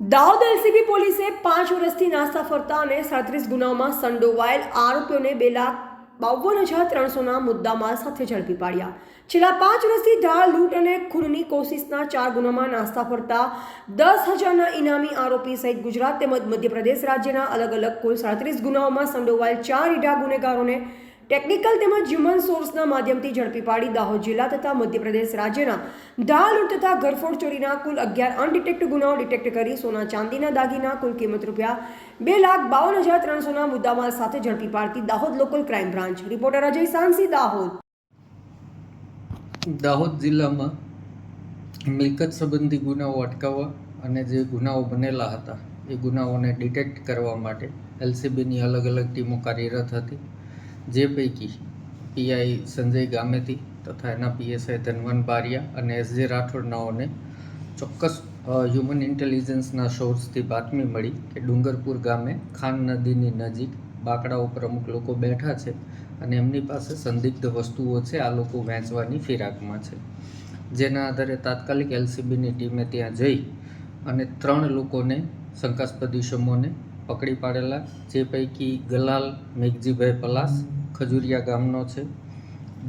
Dahod LCB પોલીસે પાંચ વર્ષથી નાસ્તા ફરતા અને સાડત્રીસ ગુનાઓમાં સંડોવાયેલ આરોપીઓને બે લાખ બાવન હજાર ત્રણસોના મુદ્દામાલ સાથે ઝડપી પાડ્યા. છેલ્લા પાંચ વર્ષથી ઢાળ લૂંટ અને ખૂનની કોશિશના ચાર ગુનામાં નાસ્તા ફરતા દસ હજારના ઇનામી આરોપી સહિત ગુજરાત તેમજ મધ્યપ્રદેશ રાજ્યના અલગ અલગ કુલ સાડત્રીસ ગુનાઓમાં સંડોવાયેલ ચાર ઈડા ગુનેગારોને ટેકનિકલ તેમજ હ્યુમન સોર્સના માધ્યમથી ઝડપી પાડી દાહોદ જિલ્લા તથા મધ્યપ્રદેશ રાજ્યના ઢાળ તથા ઘરફોડ ચોરીના કુલ અગિયાર અનડિટેક્ટ ગુનાઓ ડિટેક્ટ કરી સોના ચાંદીના દાગીના કુલ કિંમત રૂપિયા બે લાખ બાવન હજાર ત્રણસોના મુદ્દામાલ સાથે ઝડપી પાડતી Dahod local crime branch. Reporter Ajay Sansi, Dahod. Dahod જિલ્લામાં મિલકત સંબંધી ગુનાઓ અટકાવવા અને જે ગુનાઓ બનેલા હતા, એ ગુનાઓને ડિટેક્ટ કરવા માટે એલસીબીની અલગ અલગ ટીમો કાર્યરત હતી. જે પૈકી પીઆઈ સંજય ગામેતી તથા એના પીએસઆઈ ધનવન બારિયા અને એસજે રાઠોડ નાઓને ચોક્કસ હ્યુમન ઇન્ટેલિજન્સના સોર્સથી બાતમી મળી કે ડુંગરપુર ગામે ખાન નદીની નજીક બાકડા ઉપર અમુક લોકો બેઠા છે અને એમની પાસે સંદિગ્ધ વસ્તુઓ છે, આ લોકો વેચવાની ફિરાકમાં છે. જેના આધારે તાત્કાલિક એલસીબીની ટીમે ત્યાં જઈ અને ત્રણ લોકોને શંકાસ્પદ ઇસમોને પકડી પાડેલા, જે પૈકી ગલાલ, મેઘજીભાઈ પલાસ ખજુરિયા ગામનો છે.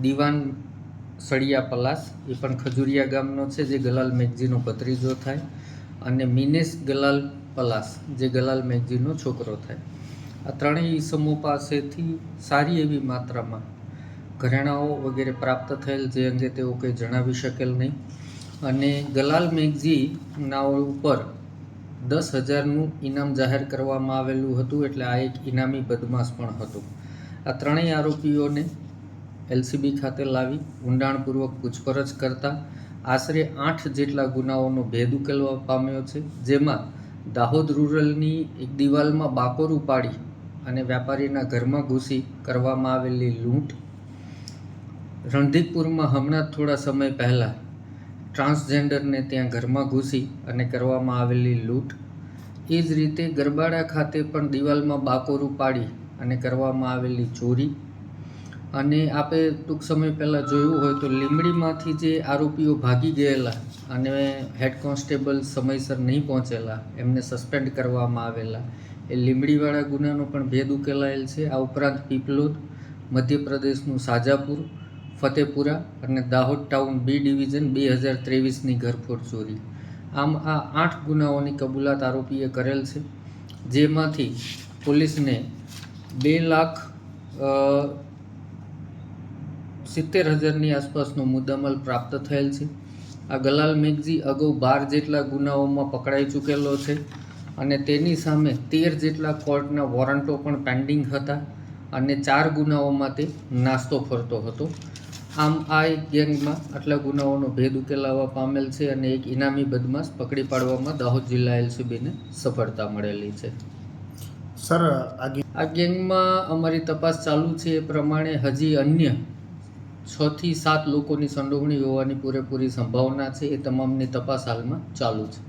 દિવાન સળિયા પલાસ એ પણ ખજુરિયા ગામનો છે જે ગલાલ મેઘજીનો ભત્રીજો થાય અને મિનેશ ગલાલ પલાસ જે ગલાલ મેઘજીનો છોકરો થાય. આ ત્રણેય ઈસમો પાસેથી સારી એવી માત્રામાં ઘરેણાઓ વગેરે પ્રાપ્ત થયેલ જે અંગે તેઓ કંઈ જણાવી શકેલ નહીં. અને ગલાલ મેઘજી નાઓ ઉપર દસ હજારનું ઇનામ જાહેર કરવામાં આવેલું હતું એટલે આ એક ઇનામી બદમાશ પણ હતું. આ ત્રણેય આરોપીઓને એલસીબી ખાતે લાવી ઊંડાણપૂર્વક પૂછપરછ કરતા આશરે આઠ જેટલા ગુનાઓનો ભેદ ઉકેલવા પામ્યો છે, જેમાં દાહોદ રૂરલની એક દિવાલમાં બાકોરું પાડી અને વેપારીના ઘરમાં ઘૂસી કરવામાં આવેલી લૂંટ. રણધીકપુરમાં હમણાં થોડા સમય પહેલાં ટ્રાન્સજેન્ડરને ત્યાં ઘરમાં ઘૂસી અને કરવામાં આવેલી લૂંટ. એ જ રીતે ગરબાડા ખાતે પણ દિવાલમાં બાકોરું પાડી અને કરવામાં આવેલી ચોરી. અને આપે ટૂંક સમય પહેલાં જોયું હોય તો લીંબડીમાંથી જે આરોપીઓ ભાગી ગયેલા અને હેડ કોન્સ્ટેબલ સમયસર નહીં પહોંચેલા, એમને સસ્પેન્ડ કરવામાં આવેલા, એ લીંબડીવાળા ગુનાનો પણ ભેદ ઉકેલાયેલ છે. આ ઉપરાંત પીપલોદ, મધ્યપ્રદેશનું સાજાપુર, ફતેપુરા અને દાહોદ ટાઉન બી ડિવિઝન બે હજાર ત્રેવીસની ઘરફોડ ચોરી. આમ આ આઠ ગુનાઓની કબૂલાત આરોપીએ કરેલ છે, જેમાંથી પોલીસને બે લાખ સિત્તેર હજારની આસપાસનો મુદ્દામાલ પ્રાપ્ત થયેલ છે. આ ગલાલ મેઘજી અગાઉ બાર જેટલા ગુનાઓમાં પકડાઈ ચૂકેલો છે અને તેની સામે તેર જેટલા કોર્ટના વોરંટો પણ પેન્ડિંગ હતા અને ચાર ગુનાઓમાં તે નાસ્તો ફરતો હતો. આમ આ એક ગેંગમાં આટલા ગુનાઓનો ભેદ ઉકેલાવા પામેલ છે અને એક ઇનામી બદમાશ પકડી પાડવામાં દાહોદ જિલ્લા એલસીબીને સફળતા મળેલી છે. સર આ ગેંગમાં અમારી તપાસ ચાલુ છે એ પ્રમાણે હજી અન્ય છ થી સાત લોકોની સંડોવણી હોવાની પૂરેપૂરી સંભાવના છે એ તમામની તપાસ હાલમાં ચાલુ છે.